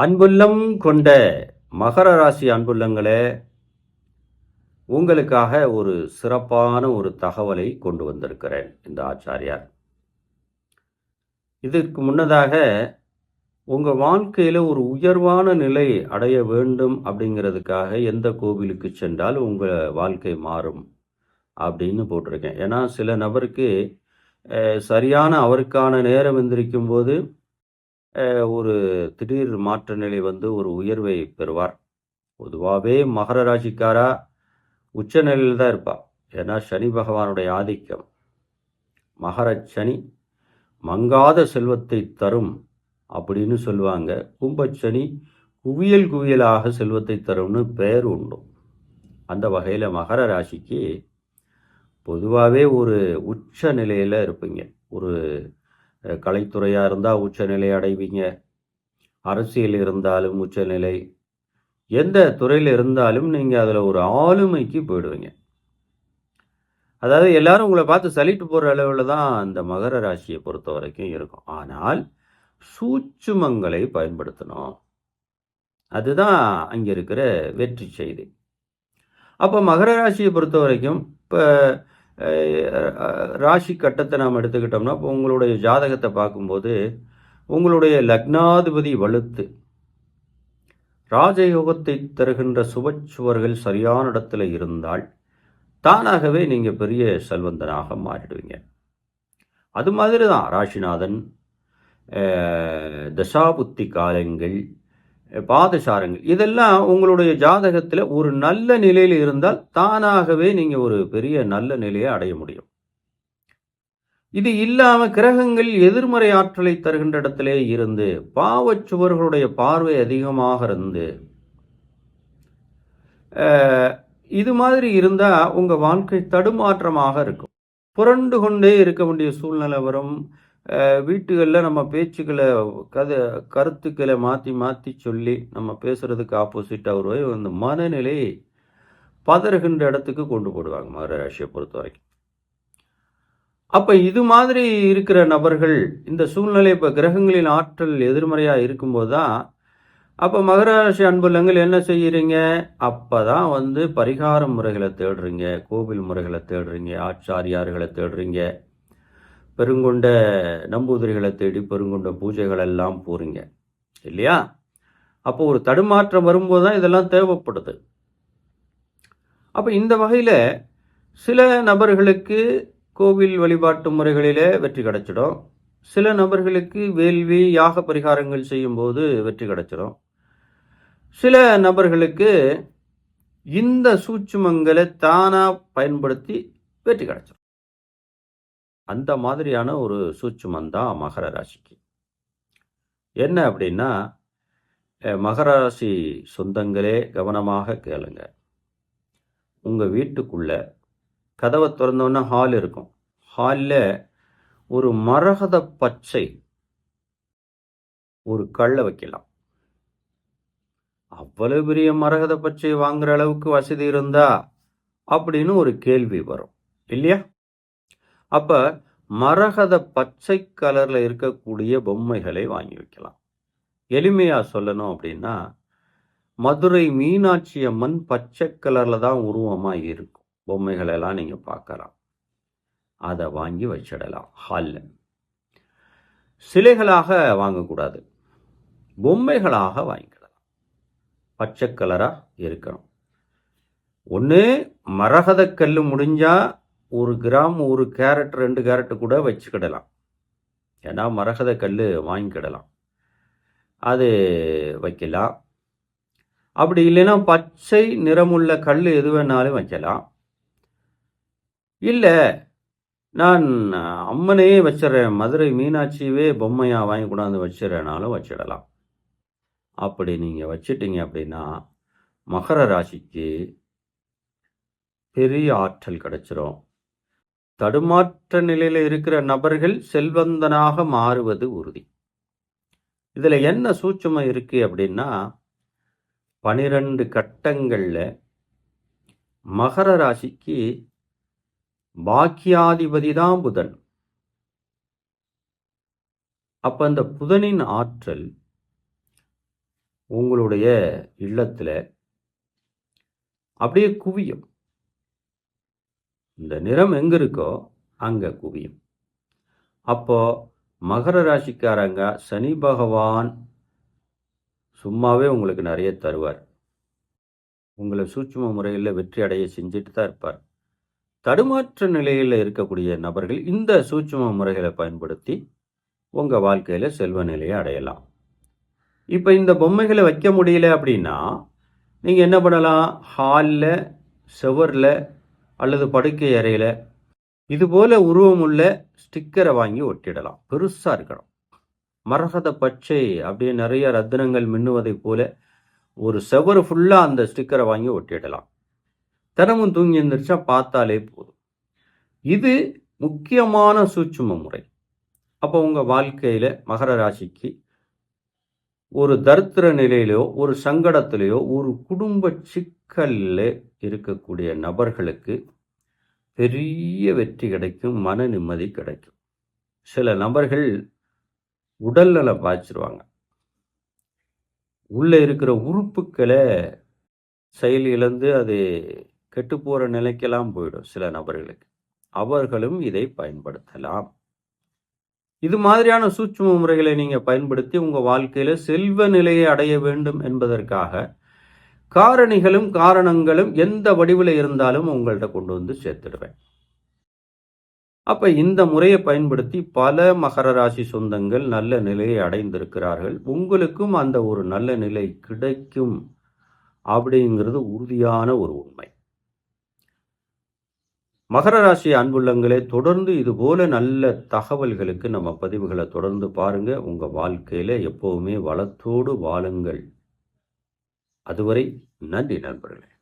அன்புள்ளம் கொண்ட மகர ராசி அன்புள்ளங்களே உங்களுக்காக ஒரு சிறப்பான ஒரு தகவலை கொண்டு வந்திருக்கிறேன் இந்த ஆச்சாரியார். இதற்கு முன்னதாக உங்கள் வாழ்க்கையில் ஒரு உயர்வான நிலை அடைய வேண்டும் அப்படிங்கிறதுக்காக எந்த கோவிலுக்கு சென்றால் உங்கள் வாழ்க்கை மாறும் அப்படின்னு போட்டிருக்கேன். ஏன்னா சில நபருக்கு சரியான அவருக்கான நேரம் எந்திரிக்கும் போது ஒரு திடீர் மாற்ற நிலை வந்து ஒரு உயர்வை பெறுவார். பொதுவாகவே மகர ராசிக்காரா உச்ச நிலையில் தான் இருப்பார் ஏன்னா சனி பகவானுடைய ஆதிக்கம். மகர சனி மங்காத செல்வத்தை தரும் அப்படின்னு சொல்லுவாங்க. கும்பச்சனி குவியல் குவியலாக செல்வத்தை தரும்னு பெயர் உண்டு. அந்த வகையில் மகர ராசிக்கு பொதுவாகவே ஒரு உச்ச நிலையில் இருப்பீங்க. ஒரு கலைத்துறையாக இருந்தால் உச்சநிலை அடைவீங்க. அரசியல் இருந்தாலும் உச்சநிலை. எந்த துறையில் இருந்தாலும் நீங்கள் அதில் ஒரு ஆளுமைக்கு போயிடுவீங்க. அதாவது எல்லாரும் உங்களை பார்த்து சலிட்டு போகிற அளவில் தான் அந்த மகர ராசியை பொறுத்த வரைக்கும் இருக்கும். ஆனால் சூட்சுமங்களை பயன்படுத்தணும். அதுதான் அங்கே இருக்கிற வெற்றி செய்தி. அப்போ மகர ராசியை பொறுத்த வரைக்கும் இப்போ ராசி கட்டத்தை நாம் எடுத்துக்கிட்டோம்னா இப்போ உங்களுடைய ஜாதகத்தை பார்க்கும்போது உங்களுடைய லக்னாதிபதி வலுத்து ராஜயோகத்தை தருகின்ற சுபச்சுவர்கள் சரியான இடத்துல இருந்தால் தானாகவே நீங்கள் பெரிய செல்வந்தனாக மாறிடுவீங்க. அது மாதிரி தான் ராசிநாதன் தசாபுத்தி காலங்கள் அஹ், பாதசாரங்கள் இதெல்லாம் உங்களுடைய ஜாதகத்தில் ஒரு நல்ல நிலையில் இருந்தால் தானாகவே நீங்கள் ஒரு பெரிய நல்ல நிலையை அடைய முடியும். இது இல்லாமல் கிரகங்கள் எதிர்மறை ஆற்றலை தருகின்ற இடத்திலே இருந்து பாவச் சுவர்களுடைய பார்வை அதிகமாக இருந்து அஹ், இது மாதிரி இருந்தால் உங்க வாழ்க்கை தடுமாற்றமாக இருக்கும். புரண்டு கொண்டே இருக்க வேண்டிய சூழ்நிலை வரும். வீட்டுகளில் நம்ம பேச்சுக்களை கதை கருத்துக்களை மாற்றி மாற்றி சொல்லி நம்ம பேசுகிறதுக்கு ஆப்போசிட்டாக ஒரு இந்த மனநிலை பதறுகின்ற இடத்துக்கு கொண்டு போடுவாங்க மகர ராசியை பொறுத்த வரைக்கும். அப்போ இது மாதிரி இருக்கிற நபர்கள் இந்த சூழ்நிலை இப்போ கிரகங்களின் ஆற்றல் எதிர்மறையாக இருக்கும்போது தான் அப்போ மகராசி அன்புலங்கள் அன்புள்ளங்கள் என்ன அப்போ தான் வந்து பரிகார முறைகளை தேடுறீங்க கோவில் முறைகளை தேடுறீங்க ஆச்சாரியார்களை தேடுறீங்க. பெருங்கொண்ட நம்பூதிரிகளை தேடி பெருங்கொண்ட பூஜைகள் எல்லாம் போறீங்க இல்லையா? அப்போ ஒரு தடுமாற்றம் வரும்போது தான் இதெல்லாம் தேவைப்படுது. அப்போ இந்த வகையில் சில நபர்களுக்கு கோவில் வழிபாட்டு முறைகளிலே வெற்றி கிடைச்சிடும். சில நபர்களுக்கு வேள்வி யாக பரிகாரங்கள் செய்யும்போது வெற்றி கிடச்சிடும். சில நபர்களுக்கு இந்த சூட்சுமங்களை தானாக பயன்படுத்தி வெற்றி கிடைச்சிடும். அந்த மாதிரியான ஒரு சூட்சுமம் தான் மகர ராசிக்கு. என்ன அப்படின்னா மகர ராசி சொந்தங்களே கவனமாக கேளுங்க. உங்கள் வீட்டுக்குள்ள கதவை திறந்தோன்னே ஹால் இருக்கும். ஹாலில் ஒரு மரகத பச்சை ஒரு கல்லை வைக்கலாம். அவ்வளவு பெரிய மரகத பச்சை வாங்குற அளவுக்கு வசதி இருந்தா அப்படின்னு ஒரு கேள்வி வரும். இல்லையா? அப்போ மரகத பச்சை கலரில் இருக்கக்கூடிய பொம்மைகளை வாங்கி வைக்கலாம். எளிமையாக சொல்லணும் அப்படின்னா மதுரை மீனாட்சி அம்மன் பச்சை கலரில் தான் உருவமாக இருக்கும். பொம்மைகளெல்லாம் எல்லாம் பார்க்கலாம். அதை வாங்கி வச்சிடலாம் ஹாலில் சிலைகளாக வாங்கக்கூடாது. பொம்மைகளாக வாங்கிக்கலாம் பச்சை கலராக இருக்கணும். ஒன்று மரகத கல் முடிஞ்சால் ஒரு கிராம் ஒரு கேரட் ரெண்டு கேரட் கூட வச்சுக்கிடலாம். ஏன்னா மரகத கல் வாங்கிக்கிடலாம். அது வைக்கலாம். அப்படி இல்லைன்னா பச்சை நிறமுள்ள கல் எது வேணாலும் வைக்கலாம். இல்லை நான் அம்மனையே வச்சிடுறேன். மதுரை மீனாட்சியவே பொம்மையாக வாங்கி கொண்டாந்து வச்சிடறேனாலும் வச்சிடலாம். அப்படி நீங்கள் வச்சிட்டீங்க அப்படின்னா மகர ராசிக்கு பெரிய ஆற்றல் கிடச்சிரும். தடுமாற்ற நிலையில் இருக்கிற நபர்கள் செல்வந்தனாக மாறுவது உறுதி. இதில் என்ன சூட்சமம் இருக்கு அப்படின்னா பனிரெண்டு கட்டங்களில் மகர ராசிக்கு பாக்கியாதிபதி தான் புதன். அப்ப அந்த புதனின் ஆற்றல் உங்களுடைய இல்லத்தில் அப்படியே குவியும். இந்த நிறம் எங்கே இருக்கோ அங்கே குவியும். அப்போ மகர ராசிக்காரங்க சனி பகவான் சும்மாவே உங்களுக்கு நிறைய தருவார். உங்களை சூட்சும முறையில் வெற்றி அடைய செஞ்சுட்டு தான் இருப்பார். தடுமாற்ற நிலையில் இருக்கக்கூடிய நபர்கள் இந்த சூட்சும முறைகளை பயன்படுத்தி உங்கள் வாழ்க்கையில் செல்வ நிலையை அடையலாம். இப்போ இந்த பொம்மைகளை வைக்க முடியல அப்படின்னா நீங்கள் என்ன பண்ணலாம்? ஹாலில் செவரில் அல்லது படுக்கை அறையில் இதுபோல் உருவமுள்ள ஸ்டிக்கரை வாங்கி ஒட்டிடலாம். பெருசாக இருக்கணும். மரகத பச்சை அப்படியே நிறைய ரத்தினங்கள் மின்னுவதைப் போல ஒரு செவரு ஃபுல்லாக அந்த ஸ்டிக்கரை வாங்கி ஒட்டிடலாம். தினமும் தூங்கி எழுந்திரிச்சா பார்த்தாலே போதும். இது முக்கியமான சூட்சும முறை. அப்போ உங்கள் வாழ்க்கையில் மகர ராசிக்கு ஒரு தரித்திர நிலையிலோ ஒரு சங்கடத்திலேயோ ஒரு குடும்ப சிக்கலில் இருக்கக்கூடிய நபர்களுக்கு பெரிய வெற்றி கிடைக்கும் மன நிம்மதி கிடைக்கும். சில நபர்கள் உடல்நலம் பாய்ச்சிருவாங்க உள்ளே இருக்கிற உறுப்புக்களை செயல் இழந்து அது கெட்டு போகிற நிலைக்கெல்லாம் போயிடும் சில நபர்களுக்கு. அவர்களும் இதை பயன்படுத்தலாம். இது மாதிரியான சூட்சும முறைகளை நீங்கள் பயன்படுத்தி உங்கள் வாழ்க்கையில் செல்வ நிலையை அடைய வேண்டும் என்பதற்காக காரணிகளும் காரணங்களும் எந்த வடிவில் இருந்தாலும் உங்கள்கிட்ட கொண்டு வந்து சேர்த்துடுவேன். அப்போ இந்த முறையை பயன்படுத்தி பல மகர ராசி சொந்தங்கள் நல்ல நிலையை அடைந்திருக்கிறார்கள். உங்களுக்கும் அந்த ஒரு நல்ல நிலை கிடைக்கும் அப்படிங்கிறது உறுதியான ஒரு உண்மை. மகர ராசி அன்புள்ளங்களே தொடர்ந்து இதுபோல நல்ல தகவல்களுக்கு நம்ம பதிவுகளை தொடர்ந்து பாருங்க. உங்க வாழ்க்கையில எப்பவுமே வளத்தோடு வாழுங்கள். அதுவரை நன்றி நண்பர்களே.